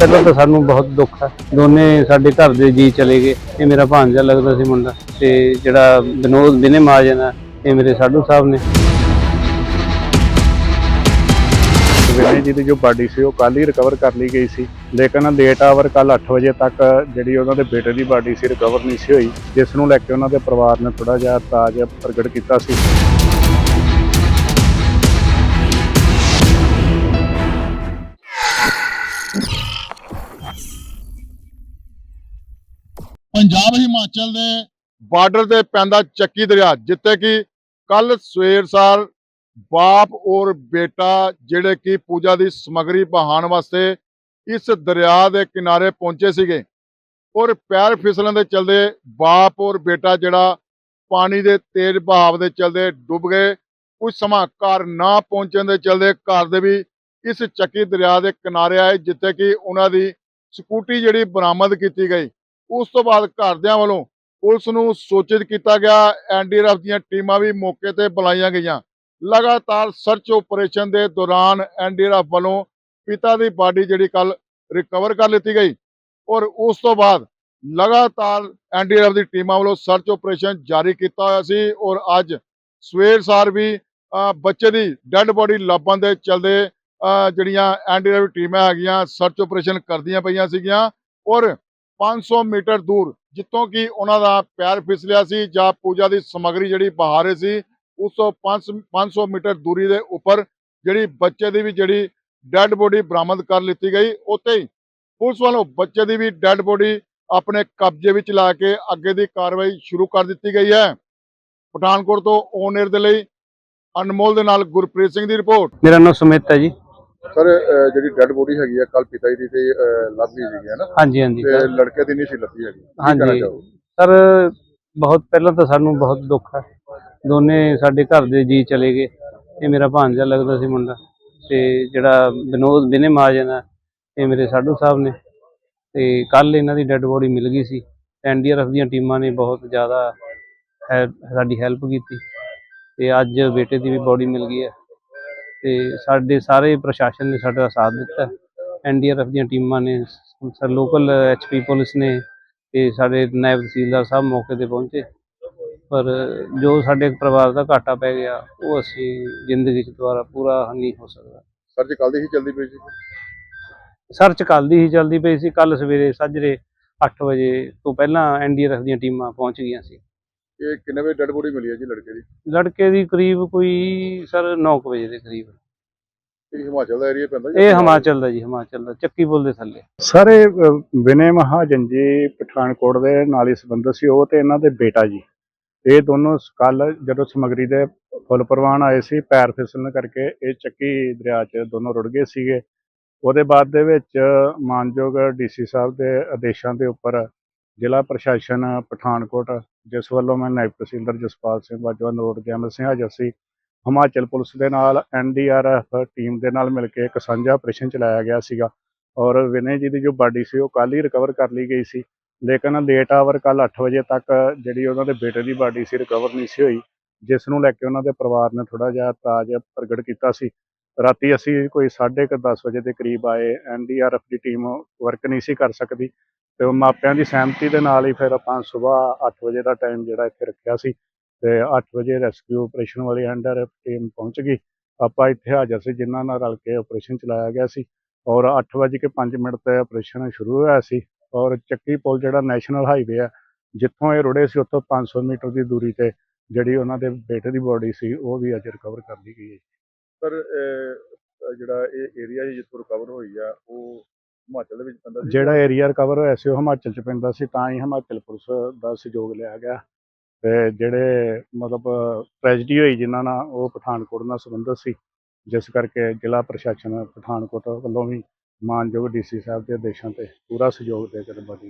ਪਹਿਲਾਂ ਤਾਂ ਸਾਨੂੰ ਬਹੁਤ ਦੁੱਖ ਹੈ ਦੋਨੇ ਸਾਡੇ ਘਰ ਦੇ ਜੀ ਚਲੇ ਗਏ। ਇਹ ਮੇਰਾ ਭਾਂਜਾ ਲੱਗਦਾ ਸੀ ਮੁੰਡਾ ਤੇ ਜਿਹੜਾ ਵਿਨੋਦ ਬਿਨੇ ਮਾਜਨ ਹੈ ਇਹ ਮੇਰੇ ਸਾਧੂ ਸਾਹਿਬ ਨੇ। ਵਿਨੇ ਜੀ ਦੀ ਜੋ ਬਾਡੀ ਸੀ, ਉਹ ਕੱਲ ਹੀ ਰਿਕਵਰ ਕਰ ਲਈ ਗਈ ਸੀ। ਲੇਕਿਨ ਲੇਟ ਆਵਰ ਕੱਲ 8 ਵਜੇ ਤੱਕ ਜਿਹੜੀ ਉਹਨਾਂ ਦੇ ਬੇਟੇ ਦੀ ਬਾਡੀ ਸੀ ਰਿਕਵਰ ਨਹੀਂ ਸੀ ਹੋਈ, ਜਿਸ ਨੂੰ ਲੈ ਕੇ ਉਹਨਾਂ ਦੇ ਪਰਿਵਾਰ ਨੇ ਥੋੜਾ ਜਿਹਾ ਤਾਜ ਪ੍ਰਗਟ ਕੀਤਾ ਸੀ। ਪੰਜਾਬ ਹਿਮਾਚਲ ਦੇ ਬਾਰਡਰ ਤੇ ਪੈਂਦਾ ਚੱਕੀ ਦਰਿਆ, ਜਿੱਥੇ ਕਿ ਕੱਲ ਸਵੇਰ ਸਾਰ ਬਾਪ ਔਰ ਬੇਟਾ ਜਿਹੜੇ ਕਿ ਪੂਜਾ ਦੀ ਸਮਗਰੀ ਬਹਾਉਣ ਵਾਸਤੇ ਇਸ ਦਰਿਆ ਦੇ ਕਿਨਾਰੇ ਪਹੁੰਚੇ ਸੀਗੇ ਔਰ ਪੈਰ ਫਿਸਲਣ ਦੇ ਚਲਦੇ ਬਾਪ ਔਰ ਬੇਟਾ ਜਿਹੜਾ ਪਾਣੀ ਦੇ ਤੇਜ਼ ਬਹਾਵ ਦੇ ਚਲਦੇ ਡੁੱਬ ਗਏ, ਕੁਝ ਸਮਾਂ ਘਰ ਨਾ ਪਹੁੰਚਣ ਦੇ ਚਲਦੇ ਘਰ ਦੇ ਵੀ ਇਸ ਚੱਕੀ ਦਰਿਆ ਦੇ ਕਿਨਾਰੇ ਆਏ, ਜਿੱਥੇ ਕਿ ਉਹਨਾਂ ਦੀ ਸਕੂਟੀ ਜਿਹੜੀ ਬਰਾਮਦ ਕੀਤੀ ਗਈ। ਉਸ ਤੋਂ ਬਾਅਦ ਘਰਦਿਆਂ ਵੱਲੋਂ ਪੁਲਿਸ ਨੂੰ ਸੂਚਿਤ ਕੀਤਾ ਗਿਆ ਐਨਡੀਆਰਐਫ ਦੀਆਂ ਟੀਮਾਂ ਵੀ ਮੌਕੇ ਤੇ ਬੁਲਾਈਆਂ ਗਈਆਂ। ਲਗਾਤਾਰ ਸਰਚ ਆਪਰੇਸ਼ਨ ਦੇ ਦੌਰਾਨ ਐਨਡੀਆਰਐਫ ਵੱਲੋਂ ਪਿਤਾ ਦੀ ਬਾਡੀ ਜਿਹੜੀ ਕੱਲ ਰਿਕਵਰ ਕਰ ਲਿੱਤੀ ਗਈ ਔਰ ਉਸ ਤੋਂ ਬਾਅਦ ਲਗਾਤਾਰ ਐਨਡੀਆਰਐਫ ਦੀ ਟੀਮਾਂ ਵੱਲੋਂ ਸਰਚ ਆਪਰੇਸ਼ਨ ਜਾਰੀ ਕੀਤਾ ਹੋਇਆ ਸੀ ਔਰ ਅੱਜ ਸਵੇਰ ਸਾਰ ਵੀ ਬੱਚੇ ਦੀ ਡੈੱਡ ਬੋਡੀ ਲੱਭਣ ਦੇ ਚਲਦੇ ਅਹ, ਜਿਹੜੀਆਂ ਐਨਡੀਆਰਐਫ ਟੀਮਾਂ ਹੈਗੀਆਂ ਸਰਚ ਆਪਰੇਸ਼ਨ ਕਰਦੀਆਂ ਪਈਆਂ ਸੀਗੀਆਂ ਔਰ 500 ਮੀਟਰ ਦੂਰ, ਜਿੱਥੋਂ ਕਿ ਉਹਨਾਂ ਦਾ ਪੈਰ ਫਿਸਲਿਆ ਸੀ ਜਾਂ ਪੂਜਾ ਦੀ ਸਮਗਰੀ ਜਿਹੜੀ ਬਹਾ ਰਹੇ ਸੀ, ਉਸ ਤੋਂ 5 500 ਮੀਟਰ ਦੂਰੀ ਦੇ ਉੱਪਰ ਜਿਹੜੀ ਬੱਚੇ ਦੀ ਵੀ ਜਿਹੜੀ ਡੈੱਡ ਬੋਡੀ ਬਰਾਮਦ ਕਰ ਲਿੱਤੀ ਗਈ, ਉੱਥੇ ਹੀ ਪੁਲਿਸ ਵੱਲੋਂ ਬੱਚੇ ਦੀ ਵੀ ਡੈੱਡ ਬੋਡੀ ਆਪਣੇ ਕਬਜ਼ੇ ਵਿੱਚ ਲਾ ਕੇ ਅੱਗੇ ਦੀ ਕਾਰਵਾਈ ਸ਼ੁਰੂ ਕਰ ਦਿੱਤੀ ਗਈ ਹੈ। ਪਠਾਨਕੋਟ ਤੋਂ ਓਨਰ ਦੇ ਲਈ ਅਨਮੋਲ ਦੇ ਨਾਲ ਗੁਰਪ੍ਰੀਤ ਸਿੰਘ ਦੀ ਰਿਪੋਰਟ। ਮੇਰਾ ਨਾਮ ਸੁਮਿਤ ਹੈ ਜੀ। ਸਰ ਜਿਹੜੀ ਡੈੱਡ ਬੋਡੀ ਹੈਗੀ ਆ ਕੱਲ ਪਿਤਾ ਜੀ ਦੀ ਤੇ ਲੱਭ ਸੀਗੀ ਹੈ ਨਾ? ਹਾਂਜੀ ਹਾਂਜੀ ਸਰ। ਲੜਕੇ ਦੀ ਨਹੀਂ ਸੀ ਲੱਭੀ ਹੈਗੀ। ਹਾਂਜੀ। ਸਰ ਬਹੁਤ ਪਹਿਲਾਂ ਤਾਂ ਸਾਨੂੰ ਬਹੁਤ ਦੁੱਖ ਹੈ। ਦੋਨੇ ਸਾਡੇ ਘਰ ਦੇ ਜੀ ਚਲੇ ਗਏ। ਇਹ ਮੇਰਾ ਭਾਂਜਾ ਲੱਗਦਾ ਸੀ ਮੁੰਡਾ। ਤੇ ਜਿਹੜਾ ਵਿਨੋਦ ਬਿਨੇ ਮਹਾਜਨ ਹੈ ਇਹ ਮੇਰੇ ਸਾਧੂ ਸਾਹਿਬ ਨੇ। ਤੇ ਕੱਲ ਇਹਨਾਂ ਦੀ ਡੈੱਡ ਬੋਡੀ ਮਿਲ ਗਈ ਸੀ। ਐਨਡੀਆਰਐਫ ਦੀਆਂ ਟੀਮਾਂ ਨੇ ਬਹੁਤ ਜ਼ਿਆਦਾ ਸਾਡੀ ਹੈਲਪ ਕੀਤੀ। ਤੇ ਅੱਜ ਬੇਟੇ ਦੀ ਵੀ ਬੋਡੀ ਮਿਲ ਗਈ ਹੈ। ਤੇ ਸਾਡੇ ਸਾਰੇ ਪ੍ਰਸ਼ਾਸਨ ਨੇ ਸਾਡਾ ਸਾਥ ਦਿੱਤਾ। ਐਨਡੀਆਰਐਫ ਦੀਆਂ ਟੀਮਾਂ ਨੇ ਸਰ ਲੋਕਲ ਐਚਪੀ ਪੁਲਿਸ ਨੇ ਤੇ ਸਾਡੇ ਨਾਇਬ ਤਹਿਸੀਲਦਾਰ ਸਾਹਿਬ ਮੌਕੇ ਤੇ ਪਹੁੰਚੇ। ਪਰ ਜੋ ਸਾਡੇ ਪਰਿਵਾਰ ਦਾ ਘਾਟਾ ਪੈ ਗਿਆ ਉਹ ਅਸੀਂ ਜ਼ਿੰਦਗੀ 'ਚ ਦੁਬਾਰਾ ਪੂਰਾ ਨਹੀਂ ਹੋ ਸਕਦਾ। ਸਰ ਜੀ ਕੱਲ ਦੀ ਹੀ ਚੱਲਦੀ ਪਈ ਸੀ? ਸਰਚ ਕੱਲ੍ਹ ਦੀ ਹੀ ਚੱਲਦੀ ਪਈ ਸੀ। ਕੱਲ ਸਵੇਰੇ ਸਾਜਰੇ 8 ਵਜੇ ਤੋਂ ਪਹਿਲਾਂ ਐਨਡੀਆਰਐਫ ਦੀਆਂ ਟੀਮਾਂ ਪਹੁੰਚ ਗਈਆਂ ਸੀ। ਇਹ ਕਿੰਨੇ ਵਜੇ ਡੈਡ ਬੋਡੀ ਮਿਲੀ ਹੈ ਜੀ ਲੜਕੇ ਦੀ? ਲੜਕੇ ਦੀ ਕਰੀਬ ਕੋਈ ਸਰ 9 ਵਜੇ ਦੇ ਕਰੀਬ। ਇਹ ਹਿਮਾਚਲ ਦਾ ਏਰੀਆ ਪੈਂਦਾ ਇਹ ਹਿਮਾਚਲ ਦਾ ਜੀ ਹਿਮਾਚਲ ਦਾ ਚੱਕੀ ਪੁਲ ਦੇ ਥੱਲੇ। ਸਾਰੇ ਵਿਨੇ ਮਹਾਜਨ ਜੀ ਪਠਾਨਕੋਟ ਦੇ ਨਾਲ ਹੀ ਸੰਬੰਧਿਤ ਸੀ ਉਹ ਤੇ ਇਹਨਾਂ ਦੇ ਬੇਟਾ ਜੀ। ਇਹ ਦੋਨੋਂ ਕੱਲ ਜਦੋਂ ਸਮਗਰੀ ਦੇ ਫੁੱਲ ਪ੍ਰਵਾਨ ਆਏ ਸੀ ਪੈਰ ਫਿਸਲਣ ਕਰਕੇ ਇਹ ਚੱਕੀ ਦਰਿਆ 'ਚ ਦੋਨੋਂ ਰੁੜ ਗਏ ਸੀਗੇ। ਉਹਦੇ ਬਾਅਦ ਦੇ ਵਿੱਚ ਮਾਨਯੋਗ ਡੀਸੀ ਸਾਹਿਬ ਦੇ ਆਦੇਸ਼ਾਂ ਦੇ ਉੱਪਰ ਜ਼ਿਲ੍ਹਾ ਪ੍ਰਸ਼ਾਸਨ ਪਠਾਨਕੋਟ ਜਿਸ ਵੱਲੋਂ ਮੈਂ ਨਾਇਬ ਤਹਿਸੀਲਦਾਰ ਜਸਪਾਲ ਸਿੰਘ ਬਾਜਵਾ ਨਰੋੜ ਜੈਮਲ ਸਿੰਘ ਹਾਜ਼ਰ ਸੀ ਹਿਮਾਚਲ ਪੁਲਿਸ ਦੇ ਨਾਲ ਐਨਡੀਆਰਐਫ ਟੀਮ ਦੇ ਨਾਲ ਮਿਲ ਕੇ ਇੱਕ ਸਾਂਝਾ ਆਪਰੇਸ਼ਨ ਚਲਾਇਆ ਗਿਆ ਸੀਗਾ ਔਰ ਵਿਨੇ ਜੀ ਦੀ ਜੋ ਬਾਡੀ ਸੀ, ਉਹ ਕੱਲ ਹੀ ਰਿਕਵਰ ਕਰ ਲਈ ਗਈ ਸੀ, ਲੇਕਿਨ ਲੇਟ ਆਵਰ ਕੱਲ 8 ਵਜੇ ਤੱਕ ਜਿਹੜੀ ਉਹਨਾਂ ਦੇ ਬੇਟੇ ਦੀ ਬਾਡੀ ਸੀ ਰਿਕਵਰ ਨਹੀਂ ਸੀ ਹੋਈ, ਜਿਸ ਨੂੰ ਲੈ ਕੇ ਉਹਨਾਂ ਦੇ ਪਰਿਵਾਰ ਨੇ ਥੋੜਾ ਜਿਹਾ ਤਾਜ ਪ੍ਰਗਟ ਕੀਤਾ ਸੀ। ਰਾਤੀ ਅਸੀਂ ਕੋਈ 10:30 ਵਜੇ ਦੇ ਕਰੀਬ ਆਏ ਐਨਡੀਆਰਐਫ ਦੀ ਟੀਮ ਵਰਕ ਨਹੀਂ ਸੀ ਕਰ ਸਕਦੀ ਤੇ ਉਹ ਮਾਪਿਆਂ ਦੀ ਸਹਿਮਤੀ ਦੇ ਨਾਲ ਹੀ ਫਿਰ ਆਪਾਂ ਸਵੇਰ 8 ਵਜੇ ਦਾ ਟਾਈਮ ਜਿਹੜਾ ਇੱਥੇ ਰੱਖਿਆ ਸੀ ਤੇ 8 ਵਜੇ ਰੈਸਕਿਊ ਆਪਰੇਸ਼ਨ ਵਾਲੀ ਅੰਡਰ ਟੀਮ ਪਹੁੰਚ ਗਈ। ਆਪਾਂ ਇੱਥੇ ਹਾਜ਼ਰ ਸੀ, ਜਿਨ੍ਹਾਂ ਨਾਲ ਰਲ ਕੇ ਆਪਰੇਸ਼ਨ ਚਲਾਇਆ ਗਿਆ ਸੀ ਔਰ 8 ਵਜੇ ਕੇ 5 ਮਿੰਟ ਤੇ ਆਪਰੇਸ਼ਨ ਸ਼ੁਰੂ ਹੋਇਆ ਸੀ ਔਰ ਚੱਕੀ ਪੁਲ ਜਿਹੜਾ ਨੈਸ਼ਨਲ ਹਾਈਵੇ ਆ, ਜਿੱਥੋਂ ਇਹ ਰੁੜੇ ਸੀ ਉੱਥੋਂ 500 ਮੀਟਰ ਦੀ ਦੂਰੀ ਤੇ ਜਿਹੜੀ ਉਹਨਾਂ ਦੇ ਬੇਟੇ ਦੀ ਬੋਡੀ ਸੀ, ਉਹ ਵੀ ਅੱਜ ਰਿਕਵਰ ਕਰ ਲਈ ਗਈ ਹੈ ਪਰ ਜਿਹੜਾ ਇਹ ਏਰੀਆ ਜਿੱਥੋਂ ਰਿਕਵਰ ਹੋਈ ਆ, ਉਹ ਹਿਮਾਚਲ ਦੇ ਵਿੱਚ ਪੈਂਦਾ ਸੀ। ਜਿਹੜਾ ਏਰੀਆ ਰਿਕਵਰ ਹੋਇਆ ਸੀ ਉਹ ਹਿਮਾਚਲ ਚ ਪੈਂਦਾ ਸੀ, ਤਾਂ ਹੀ ਹਿਮਾਚਲ ਪੁਲਿਸ ਦਾ ਸਹਿਯੋਗ ਲਿਆ ਗਿਆ। ਤੇ ਜਿਹੜੇ ਮਤਲਬ ਟ੍ਰੈਜਡੀ ਹੋਈ ਜਿਨ੍ਹਾਂ ਨਾਲ, ਉਹ ਪਠਾਨਕੋਟ ਨਾਲ ਸੰਬੰਧਿਤ ਸੀ। ਜਿਸ ਕਰਕੇ ਜ਼ਿਲ੍ਹਾ ਪ੍ਰਸ਼ਾਸਨ ਪਠਾਨਕੋਟ ਵੱਲੋਂ ਵੀ ਮਾਨਯੋਗ ਡੀਸੀ ਸਾਹਿਬ ਦੇ ਆਦੇਸ਼ਾਂ ਤੇ ਪੂਰਾ ਸਹਿਯੋਗ ਦੇ ਕੇ ਬਾਡੀ